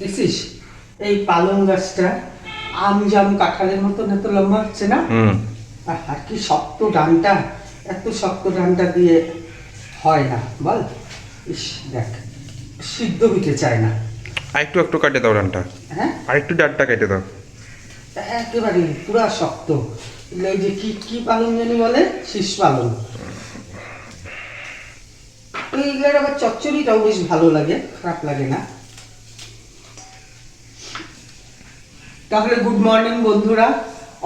দেখছিস এই পালং গাছটা আম জাম কাঁঠালের মতন এত লম্বা হচ্ছে না? আর আর কি শক্ত ডানটা এত শক্ত ডানটা দিয়ে হয় না বল। ইস দেখ সিদ্ধ হইতে চায় না। আর একটু কাটে দাও ডানটা হ্যাঁ? আর একটু ডাঁটটা কেটে দাও। একেবারে পুরা শক্ত। এই যে কি কি পালং জানি বলে? শীষ পালং। এইগুলোর আবার চচ্চড়িটাও বেশ ভালো লাগে খারাপ লাগে না? তাহলে গুড মর্নিং বন্ধুরা।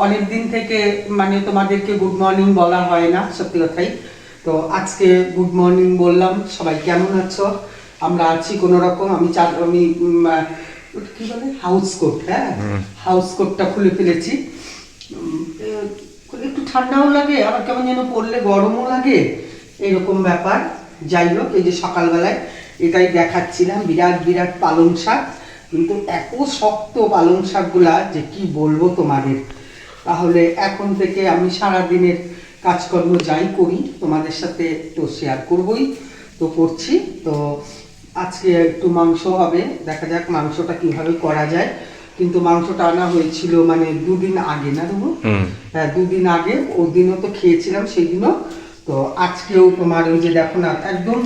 অনেক দিন থেকে মানে তোমাদেরকে গুড মর্নিং বলা হয় না সত্যি কথাই। তো আজকে গুড মর্নিং বললাম সবাই কেমন আছো? আমরা আছি কোনো রকম আমি চার আমি কি বলে? হাউস কোট হ্যাঁ? হাউস কোটটা খুলে ফেলেছি। একটু ঠান্ডাও লাগে আবার কেমন যেন পড়লে গরমও লাগে এরকম ব্যাপার। যাই হোক এই যে সকালবেলায় এটাই দেখাচ্ছিলাম বিরাট বিরাট পালং শাক। কিন্তু এত শক্ত পালং শাকগুলা যে কি বলব তোমাদের? তাহলে এখন থেকে আমি সারা দিনের কাজকর্ম যাই করি তোমাদের সাথে তো শেয়ার করবই তো করছি। তো আজকে একটু মাংস হবে দেখা যাক মাংসটা কীভাবে করা যায়। কিন্তু মাংসটা আনা হয়েছিল মানে দুদিন আগে না দেবো হ্যাঁ দুদিন আগে। ওই দিনও তো খেয়েছিলাম সেই দিনও তো আজকেও তোমার ওই যে দেখো না একদম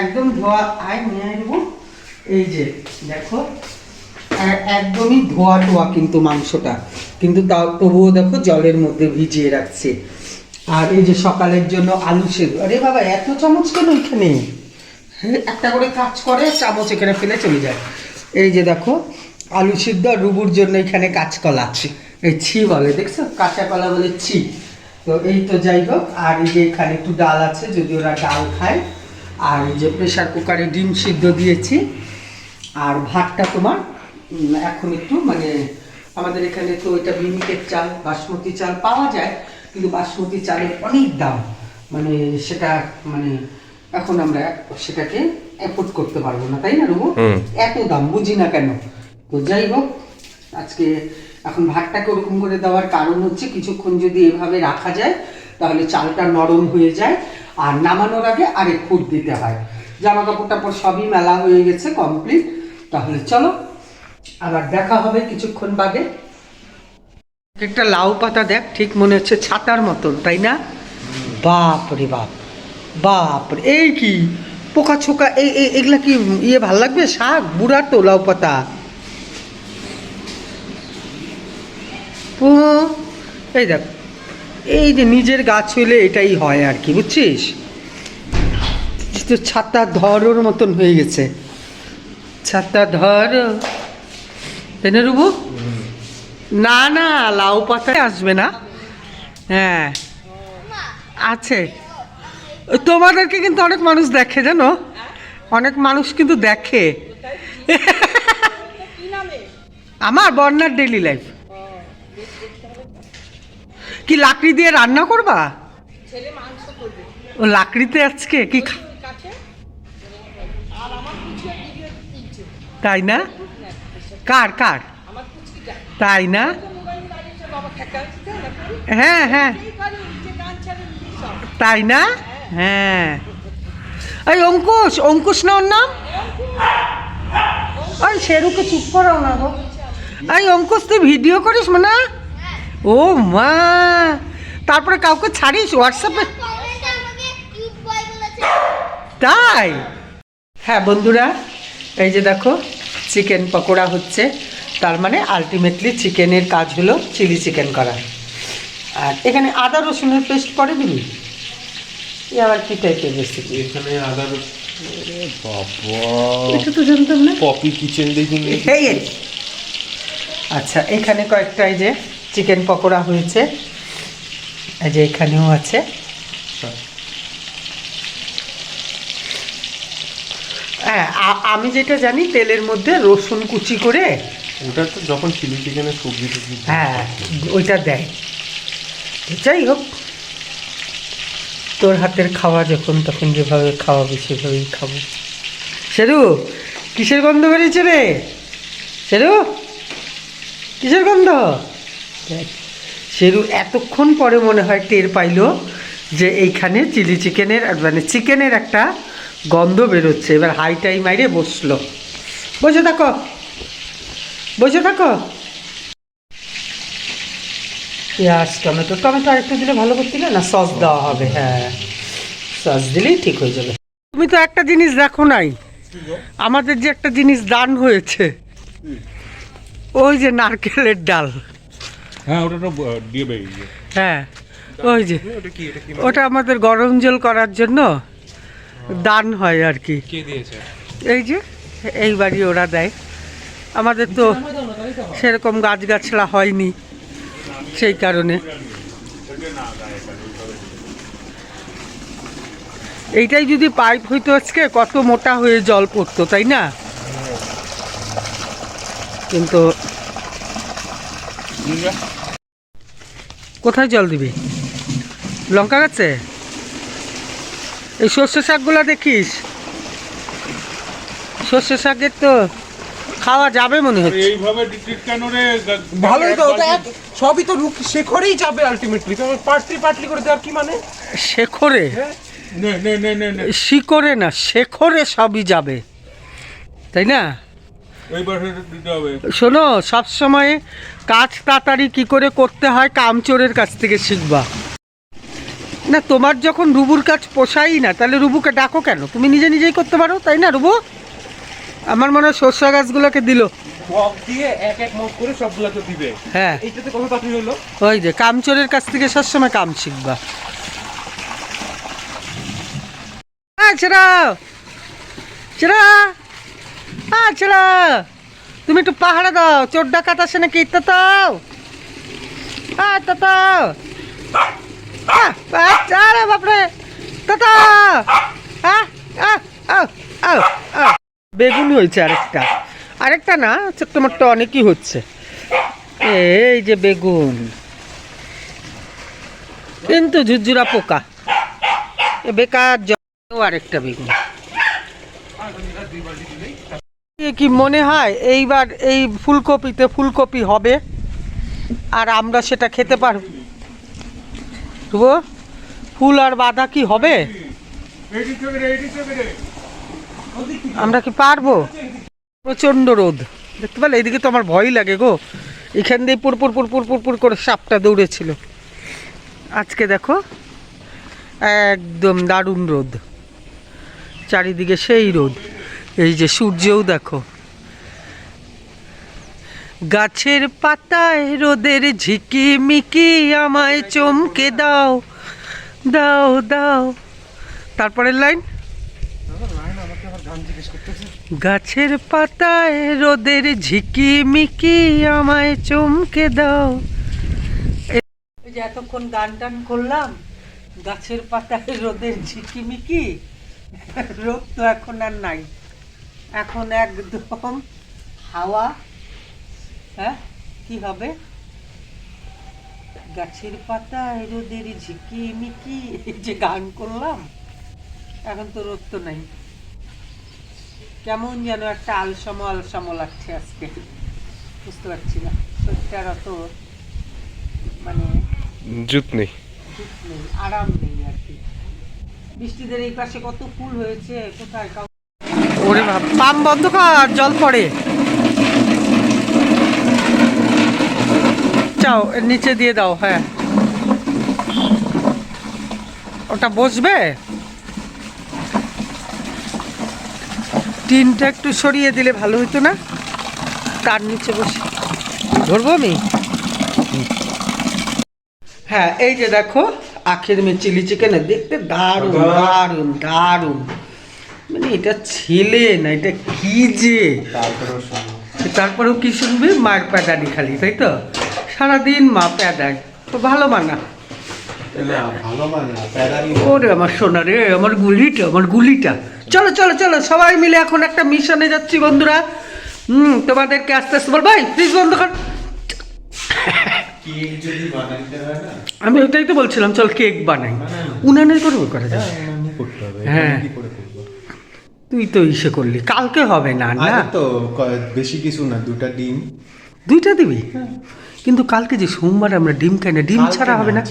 একদম ধোয়া আয় নিয়ে আসব এই যে দেখো একদমই ধোয়া টোয়া কিন্তু মাংসটা। কিন্তু তাও তবুও দেখো জলের মধ্যে ভিজিয়ে রাখছে। আর এই যে সকালের জন্য আলু সেদ্ধ। আরে বাবা এত চামচ কেন এখানে? একটা করে কাজ করে চামচ এখানে ফেলে চলে যায়। এই যে দেখো আলু সিদ্ধ আর রুবুর জন্য এখানে কাঁচকলা। আছে এই ছি বলে দেখছ? কাঁচা কলা বলে ছি। তো এই তো যাই হোক আর এই যে এখানে একটু ডাল আছে যদি ওরা ডাল খায়। আর এই যে প্রেশার কুকারে ডিম সিদ্ধ দিয়েছি। আর ভাতটা তোমার এখন একটু মানে আমাদের এখানে তো এটা বিনিকের চাল বাসমতি চাল পাওয়া যায় কিন্তু বাসমতি চালের অনেক দাম। মানে সেটা মানে এখন আমরা সেটাকে অ্যাফোর্ড করতে পারব না তাই না রুবু এত দাম বুঝি না কেন? তো যাই হোক আজকে এখন ভাতটাকে ওরকম করে দেওয়ার কারণ হচ্ছে কিছুক্ষণ যদি এভাবে রাখা যায় তাহলে চালটা নরম হয়ে যায় আর নামানোর আগে আরেক ফুট দিতে হয়। জামা কাপড় টাপড় সবই মেলা হয়ে গেছে কমপ্লিট তাহলে চলো, আবার দেখা হবে কিছুক্ষণ বাদে। একটা লাউ পাতা দেখ, ঠিক মনে হচ্ছে ছাতার মতন, তাই না? বাপ রে বাপ বাপ এই কি? পোকা ছোকা, এই এগুলা কি ইয়ে ভালো লাগবে? শাক, বুড়া তো লাউ পাতা। এই দেখ, এই যে নিজের গাছ হইলে এটাই হয় আর কি, বুঝছিস? ছাতা ধরোর মতন হয়ে গেছে। ছাতা ধর। পেনে রুবু? না না, লাউ পাতায় আসবে না। হ্যাঁ। আছে। তোমাদেরকে কিন্তু অনেক মানুষ দেখে, জানো? অনেক মানুষ কিন্তু দেখে। আমার বন্যার ডেলি লাইফ কি লাকড়ি দিয়ে রান্না করবা? ও, লাকড়িতে আজকে কি খা- তাই না? কার কার? তাই না? হ্যাঁ হ্যাঁ। তাই না? হ্যাঁ। এই অঙ্কুশ অঙ্কুশ না ওর নাম। ওই শেরুকে চুপ করো না গো। এই অঙ্কুশ, তুই ভিডিও করিস না ও মা! তারপরে কাউকে ছাড়িস হোয়াটসঅ্যাপে তাই? হ্যাঁ বন্ধুরা, এই যে দেখো চিকেন পকোড়া হচ্ছে। তার মানে আলটিমেটলি চিকেনের কাজ হলো চিলি চিকেন করা। আর এখানে আদা রসুনের পেস্ট করে দিবি? এ আবার কি টাইপের রেসিপি এখানে আদা বাবা। এটা তো জানতাম না। পপি কিচেন দেখুন। আচ্ছা এখানে কয়েকটা এই যে চিকেন পকোড়া হয়েছে। এই যে এখানেও আছে। হ্যাঁ আমি যেটা জানি তেলের মধ্যে রসুন কুচি করে ওটা তো যখন চিলি চিকেনের সবজি টবজি হ্যাঁ ওইটা দেয়। যাই হোক তোর হাতের খাওয়া যখন তখন যেভাবে খাওয়াবে সেভাবেই খাব। শেরু কিসের গন্ধ বেরিয়েছে রে? শেরু কিসের গন্ধ? শেরু এতক্ষণ পরে মনে হয় টের পাইলো যে এইখানে চিলি চিকেনের মানে চিকেনের একটা গন্ধ বেরোচ্ছে। এবার হাইটাই মাইরে বসল। বসে থাকো। বসে থাকো। পেঁয়াজ টমেটো টমেটো আরেকটু দিলে ভালো করতে না সস দেওয়া হবে হ্যাঁ। সস দিলেই ঠিক হয়ে যাবে। তুমি তো একটা জিনিস দেখো নাই। আমাদের যে একটা জিনিস দান হয়েছে ওই যে নারকেলের ডাল। হ্যাঁ ওটা তো দিয়ে হ্যাঁ ওই যে কি ওটা আমাদের গরম জল করার জন্য দান হয় আর কি। এই যে এই বাড়ি ওরা দেয়। আমাদের তো সেরকম গাছগাছলা হয়নি সেই কারণে। এইটাই যদি পাইপ হইতো আজকে কত মোটা হয়ে জল পড়তো তাই না? কিন্তু কোথায় জল দিবি? লঙ্কা গাছে? এই সর্ষে শাকগুলো দেখিস? সর্ষে শাকের তো খাওয়া যাবে মনে হচ্ছে। এইভাবে কেন রে? ভালোই তো ওটা সবই তো রুখ শেখরেই যাবে আলটিমেটলি তো পার্টলি পার্টলি করে দেওয়ার কি মানে? শেখরে? নে নে নে নে নে। শিকড়ে না শেখরে সবই যাবে। তাই না? শোনো সবসময় কাজ তাড়াতাড়ি কি করে করতে হয় কামচোরের কাছ থেকে শিখবা। না তোমার যখন রুবুর কাজ পোষাই না তাহলে রুবুকে ডাকো কেন? তুমি নিজে নিজেই করতে পারো তাই না রুবু? আমার মনে হয় সর্ষা গাছগুলোকে দিল। হ্যাঁ। ওই যে কামচোরের কাছ থেকে সবসময় কাম শিখবা। তুমি একটু পাহাড়ে দাও চোর ডাকাত আসে নাকি? তা তাও তা তাও আরে বাপরে বেগুন হয়েছে আরেকটা। আরেকটা না, ছোট্ট মোট্ট অনেকই হচ্ছে। এই যে বেগুন। কিন্তু ঝুরঝুরা পোকা। বেকার জ- আরেকটা বেগুন। কি মনে হয়, এইবার এই ফুলকপিতে ফুলকপি হবে, আর আমরা সেটা খেতে পারব। শুভ ফুল আর বাঁধা কি হবে? আমরা কি পারব? প্রচণ্ড রোদ। দেখতে পেলে? এইদিকে তো আমার ভয় লাগে গো। এখান দিয়ে পুরপুর পুরপুর পুরপুর করে সাপটা দৌড়েছিল। আজকে দেখো, একদম দারুণ রোদ। চারিদিকে সেই রোদ। এই যে সূর্যও দেখো। গাছের পাতায় রোদের ঝিকিমিকি আমায় চমকে দাও দাও দাও। তারপরের লাইন? গাছের পাতায় রোদের ঝিকিমিকি আমায় চমকে দাও। যে এতক্ষণ গান টান করলাম, গাছের পাতায় রোদের ঝিকিমিকি, রোদ তো এখন আর নাই। এখন একদম হাওয়া হ্যাঁ? কি হবে? গাছের পাতা রোদের ঝিকিমিকি এই যে গান করলাম এখন তো রোদ তো নাই। কেমন যেন একটা আলসাম আলসাম লাগছে আজকে। বুঝতে পারছি না শরীরটার অত মানে জুত নেই। আরাম নেই আর কি। বৃষ্টিদের এই পাশে কত ফুল হয়েছে কোথায় কাউ ওরে বাপ পাম বন্ধ কর জল পড়ে। এর নিচে দিয়ে দাও হ্যাঁ। ওটা বসবে? টিনটা একটু সরিয়ে দিলে ভালো হতো না? তার নিচে বসে। ধরবো আমি? হ্যাঁ এই যে দেখো আখের মেয়ে চিলি চিকেন দেখতে দারুণ দারুণ। দারুণ মানে এটা ছেলে না এটা কি যে? তারপরেও কি শুনবি? মায়ের প্যাদানি খালি তাই তো? সারাদিন মা প্যাদায়। তো ভালো মানা ওরে আমার সোনা রে আমার গুলিটা আমার গুলিটা। চলো চলো চলো সবাই মিলে এখন একটা মিশনে যাচ্ছি বন্ধুরা। হুম তোমাদেরকে আস্তে আস্তে বল ভাই প্লিজ বন্ধ কর হয় আমি ওটাই তো বলছিলাম চল কেক বানাই। উনানের করে করা যায়। হ্যাঁ। করব? তুই তো ইসে করলি কালকে হবে না না? তো বেশি কিছু না দুটা ডিম। দুইটা দিবি? কিন্তু কালকে যে সোমবার আমরা ডিম খাই না ডিম ছাড়া হবে না?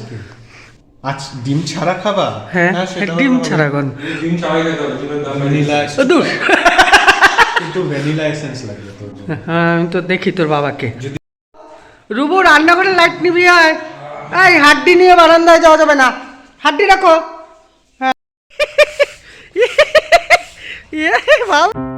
আজ ডিম ছাড়া খাবা হ্যাঁ সেটা ডিম ছাড়া। গন ডিম চাই না তো ভ্যানিলা দূর। একটু ভ্যানিলা এসেন্স লাগবে তোর হ্যাঁ আমি তো দেখি তোর বাবাকে। রুবু রান্নাঘরে লাইট নিবি আয়। এই হাড্ডি নিয়ে বারান্দায় যাওয়া যাবে না। হাড্ডি রাখো। হ্যাঁ। ইয়ে, বাবা।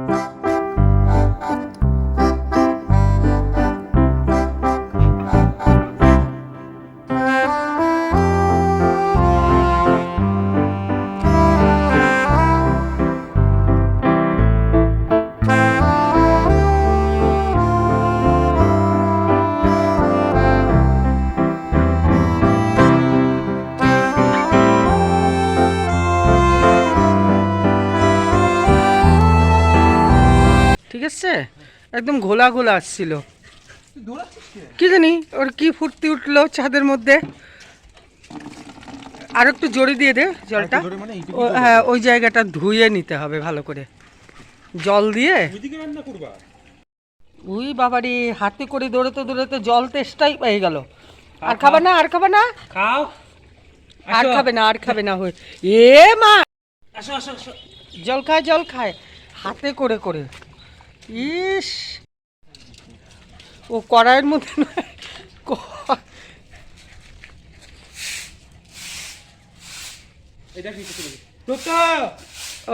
একদম ঘোলা ঘোলা আসছিল। কি? জানি ওর কি ফুটতে উঠল ছাদের মধ্যে। আর একটু জোরে দিয়ে দে জলটা। ও- হ্যাঁ ওই জায়গাটা ধুয়ে নিতে হবে ভালো করে। জল দিয়ে। উই বাবারি হাতে করে দৌড়াতে দৌড়াতে জল তেষ্টাই পেয়ে গেল। আর খাবে না আর খাবে না? খাও। আর খাবে না আর খাবে না হয়ে। এ মা! জল খায় জল খায়। হাতে করে করে। ইস। ও কড়াইয়ের মধ্যে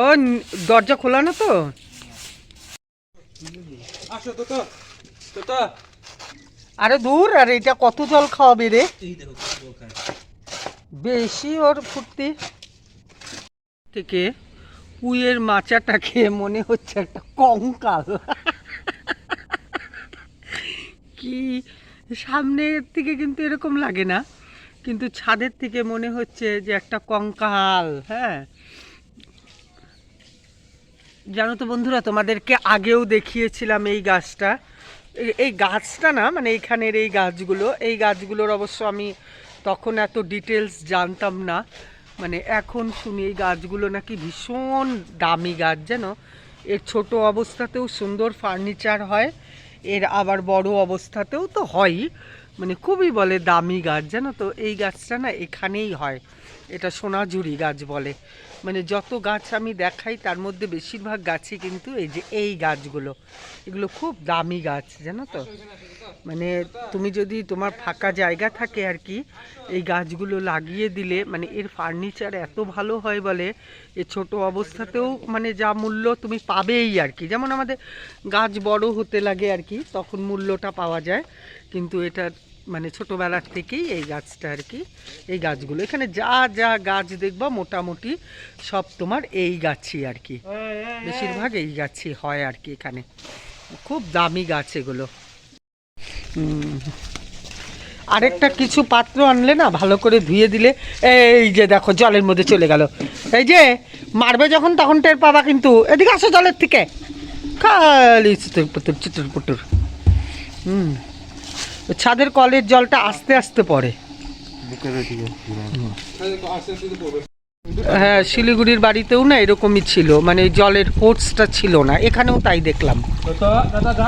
ও দরজা খোলা না তো? আরে দূর আর এটা কত জল খাওয়াবে রে? বেশি ওর ফুর্তি। থেকে উইয়ের মাচাটা খেয়ে মনে হচ্ছে একটা কঙ্কাল। কি, সামনের থেকে কিন্তু এরকম লাগে না, কিন্তু ছাদের থেকে মনে হচ্ছে যে একটা কঙ্কাল হ্যাঁ। জানো তো বন্ধুরা, তোমাদেরকে আগেও দেখিয়েছিলাম এই গাছটা। এই গাছটা না মানে এইখানের এই গাছগুলো, এই গাছগুলোর অবশ্য আমি তখন এত ডিটেলস জানতাম না। মানে এখন শুনি এই গাছগুলো নাকি ভীষণ দামি গাছ যেন। এর ছোট অবস্থাতেও সুন্দর ফার্নিচার হয়, এর আবার বড় অবস্থাতেও তো হয়ই মানে খুবই বলে দামি গাছ জানো তো এই গাছটা না এখানেই হয়। এটা সোনাঝুরি গাছ বলে। মানে যত গাছ আমি দেখাই তার মধ্যে বেশিরভাগ গাছই কিন্তু এই যে এই গাছগুলো। এগুলো খুব দামি গাছ, জানো তো? মানে তুমি যদি তোমার ফাঁকা জায়গা থাকে আর কি এই গাছগুলো লাগিয়ে দিলে মানে এর ফার্নিচার এত ভালো হয় বলে এ ছোট অবস্থাতেও মানে যা মূল্য তুমি পাবেই আর কি। যেমন আমাদের গাছ বড় হতে লাগে আর কি তখন মূল্যটা পাওয়া যায়। কিন্তু এটা মানে ছোটোবেলার থেকেই এই গাছটা আর কি এই গাছগুলো। এখানে যা যা গাছ দেখবা মোটামুটি সব তোমার এই গাছই আর কি। বেশিরভাগ এই গাছই হয় আর কি এখানে। খুব দামি গাছ এগুলো। আরেকটা কিছু পাত্র আনলে না ভালো করে ধুয়ে দিলে এই যে দেখো জলের মধ্যে চলে গেল। এই যে মারবে যখন তখন টের পাবা কিন্তু। এদিকে আসো জলের থেকে। খালি চিটুর পুতুর চিটুর পুতুর হুম। ছাদের কলের জলটা আস্তে আস্তে পড়ে। হ্যাঁ শিলিগুড়ির বাড়িতেও না এরকমই ছিল। মানে জলের কোর্সটা ছিল না। এখানেও তাই দেখলাম।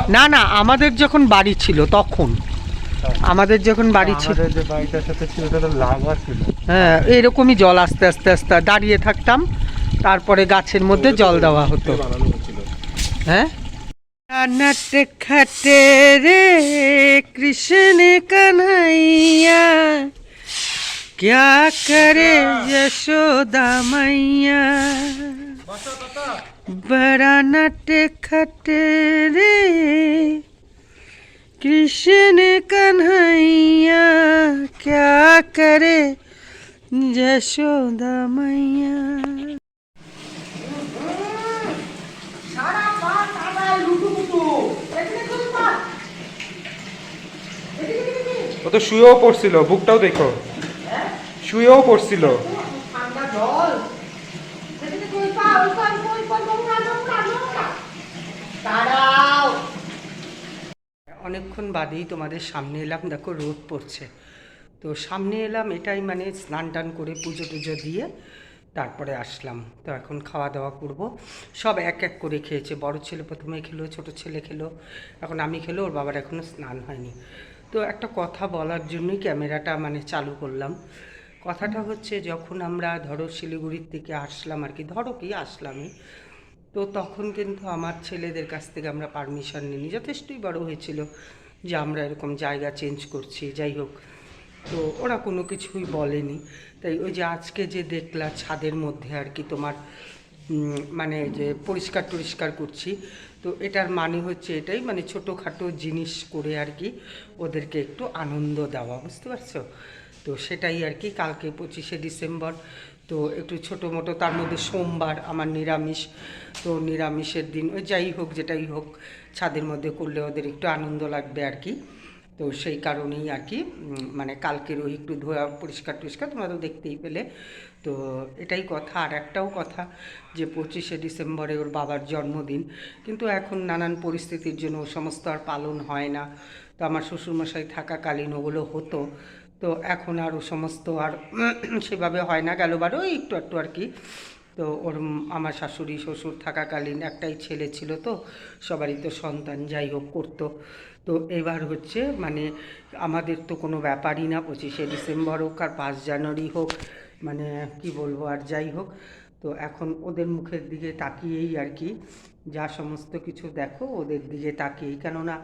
না না আমাদের যখন বাড়ি ছিল তখন। আমাদের যখন বাড়ি ছিল হ্যাঁ এরকমই জল আস্তে আস্তে আস্তে। দাঁড়িয়ে থাকতাম তারপরে গাছের মধ্যে জল দেওয়া হতো। হ্যাঁ? খাটে রে কৃষ্ণ কানাইয়া। क्या करे यशोदा मैया बड़ा नट खटे रे कृष्ण कन्हैया क्या करे यशोदा मैया ও তো শুয়েও পড়ছিল বুকটাও দেখো শুয়েও পড়ছিল। অনেকক্ষণ বাদেই তোমাদের সামনে এলাম দেখো রোদ পড়ছে। তো সামনে এলাম এটাই মানে স্নান টান করে পুজো টুজো দিয়ে তারপরে আসলাম। তো এখন খাওয়া দাওয়া করব। সব এক এক করে খেয়েছে। বড় ছেলে প্রথমে খেলো ছোট ছেলে খেলো। এখন আমি খেলো ওর বাবার এখনও স্নান হয়নি। তো একটা কথা বলার জন্যই ক্যামেরাটা মানে চালু করলাম। কথাটা হচ্ছে, যখন আমরা ধরো শিলিগুড়ির থেকে আসলাম আর কি, ধরো কি আসলামই, তো তখন কিন্তু আমার ছেলেদের কাছ থেকে আমরা পারমিশন নিইনি যথেষ্টই বড় হয়েছিল যে আমরা এরকম জায়গা চেঞ্জ করছি, যাই হোক। তো ওরা কোনো কিছুই বলেনি। তাই ওই যে আজকে যে দেখলা ছাদের মধ্যে আর কি তোমার মানে যে পরিষ্কার টরিষ্কার করছি, তো এটার মানে হচ্ছে এটাই মানে ছোটোখাটো জিনিস করে আর কি ওদেরকে একটু আনন্দ দেওয়া, বুঝতে পারছ? তো সেটাই আর কি, কালকে পঁচিশে ডিসেম্বর। তো একটু ছোটো মোটো, তার মধ্যে সোমবার আমার নিরামিষ। তো নিরামিষের দিন, ওই যাই হোক, যেটাই হোক, ছাদের মধ্যে করলে ওদের একটু আনন্দ লাগবে আর কি। তো সেই কারণেই আর কি মানে কালকের ওই একটু ধোয়া পরিষ্কার টরিষ্কার তোমরা তো দেখতেই পেলে। তো এটাই কথা, আর একটাও কথা যে পঁচিশে ডিসেম্বরে ওর বাবার জন্মদিন। কিন্তু এখন নানান পরিস্থিতির জন্য ও সমস্ত আর পালন হয় না। তো আমার শ্বশুরমশাই থাকাকালীন ওগুলো হতো। তো এখন আর ও সমস্ত আর সেভাবে হয় না, গেল বারও একটু একটু আর কি। তো ওর আমার শাশুড়ি, শ্বশুর থাকাকালীন একটাই ছেলে ছিল তো, সবারই তো সন্তান, যাই হোক করতো। তো এবার হচ্ছে মানে আমাদের তো কোনো ব্যাপারই না, পঁচিশে ডিসেম্বর হোক আর পাঁচ জানুয়ারি হোক মানে কি বলব আর যাই হোক। তো এখন ওদের মুখের দিকে তাকিয়েই আর কি, যা সমস্ত কিছু দেখো ওদের দিকে তাকিয়েই। কেননা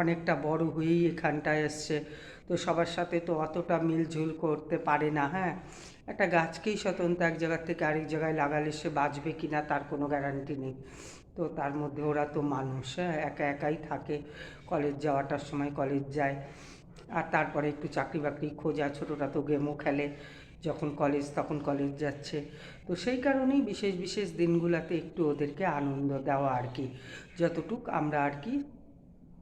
অনেকটা বড় হয়েই এখানটায় এসছে। তো সবার সাথে তো অতটা মিলঝুল করতে পারে না হ্যাঁ। একটা গাছকেই স্বতন্ত্র এক জায়গার থেকে আরেক জায়গায় লাগালে সে বাঁচবে কি না তার কোনো গ্যারান্টি নেই। তো তার মধ্যে ওরা তো মানুষ হ্যাঁ একা একাই থাকে। কলেজ যাওয়াটার সময় কলেজ যায়। আর তারপরে একটু চাকরি বাকরি খোঁজা ছোটোটা তো গেমও খেলে। যখন কলেজ তখন কলেজ যাচ্ছে। তো সেই কারণেই বিশেষ বিশেষ দিনগুলোতে একটু ওদেরকে আনন্দ দেওয়া আর কি। যতটুক আমরা আর কি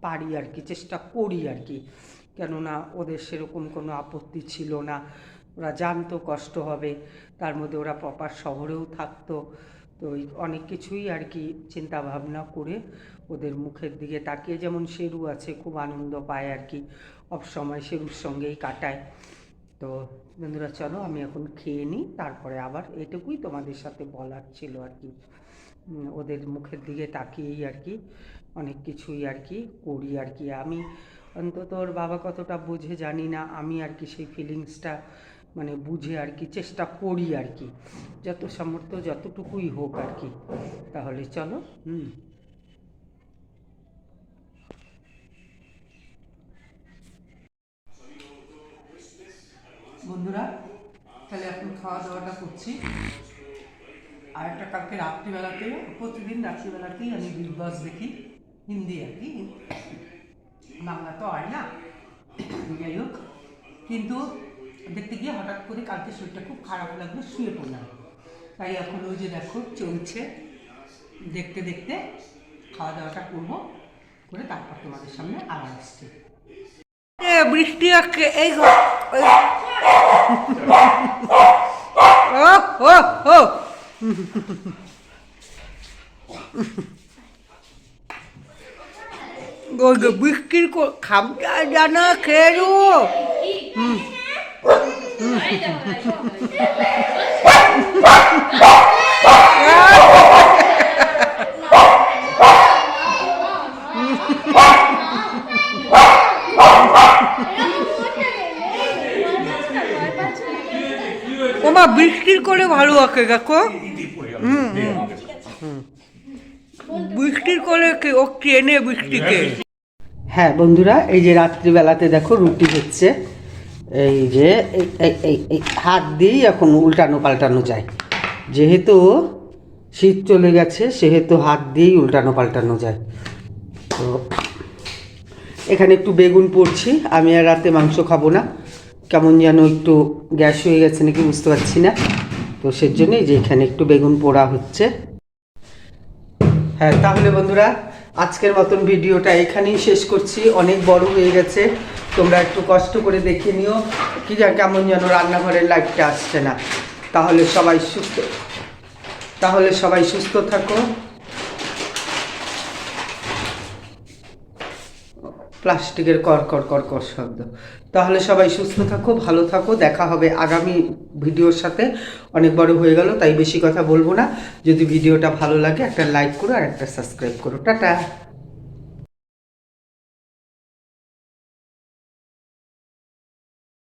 পারি আর কি, চেষ্টা করি আর কি। কেননা ওদের সেরকম কোনো আপত্তি ছিল না। ওরা জানতো কষ্ট হবে, তার মধ্যে ওরা প্রপার শহরেও থাকতো। তো অনেক কিছুই আর কি চিন্তা ভাবনা করে ওদের মুখের দিকে তাকিয়ে যেমন শেরু আছে, খুব আনন্দ পায় আর কি। সময় শেরুর সঙ্গেই কাটায়। তো বন্ধুরা, চলো আমি এখন খেয়ে নিই, তারপরে আবার এটুকুই তোমাদের সাথে বলার ছিল আর কি। ওদের মুখের দিকে তাকিয়েই আর কি অনেক কিছুই আর কি করি আর কি আমি। অন্তত ওর বাবা কতটা বুঝে জানি না। আমি আর কি সেই ফিলিংসটা মানে বুঝে আর কি চেষ্টা করি আর কি। যত সামর্থ্য যতটুকুই হোক আর কি। তাহলে চলো, হুম। বন্ধুরা, তাহলে এখন খাওয়া দাওয়াটা করছি। আর একটা কালকে রাত্রিবেলাতেও, প্রতিদিন রাত্রিবেলাতেই আমি বিগ বস দেখি, হিন্দি আর কি। বাংলা তো হয় না। যাই হোক কিন্তু দেখতে গিয়ে হঠাৎ করে কালকে শরীরটা খুব খারাপ লাগল, শুয়ে পড়লাম। তাই এখন ওই যে দেখো, চলছে। দেখতে দেখতে খাওয়া দাওয়াটা করব, করে তারপর তোমাদের সামনে আবার আসছে। বৃষ্টি এই- ও ও ও। কো- খামটা জানা খেরু ওমা বৃষ্টির করে ভালো আঁকে দেখো হুম হুম। বৃষ্টির করে ও ট্রেনে বৃষ্টিকে হ্যাঁ বন্ধুরা, এই যে রাত্রিবেলাতে দেখো রুটি হচ্ছে। এই যে, এই- হাত দিয়েই এখন উল্টানো পাল্টানো যায়। যেহেতু শীত চলে গেছে, সেহেতু হাত দিয়েই উল্টানো পাল্টানো যায়। তো এখানে একটু বেগুন পড়ছি, আমি আর রাতে মাংস খাব না। কেমন যেন একটু গ্যাস হয়ে গেছে নাকি বুঝতে পারছি না। তো সেজন্যই যে এখানে একটু বেগুন পোড়া হচ্ছে। হ্যাঁ তাহলে বন্ধুরা আজকের মতন ভিডিওটা এখানেই শেষ করছি। অনেক বড় হয়ে গেছে। তোমরা একটু কষ্ট করে দেখে নিও কি কেমন যেন রান্নাঘরের লাইটটা আসছে না। তাহলে সবাই সুস্থ, তাহলে সবাই সুস্থ থাকো। প্লাস্টিকের কর কর কর কর শব্দ। তাহলে সবাই সুস্থ থাকো, ভালো থাকো, দেখা হবে আগামী ভিডিওর সাথে। অনেক বড় হয়ে গেল, তাই বেশি কথা বলব না। যদি ভিডিওটা ভালো লাগে, একটা লাইক করো আর একটা সাবস্ক্রাইব করো। টাটা!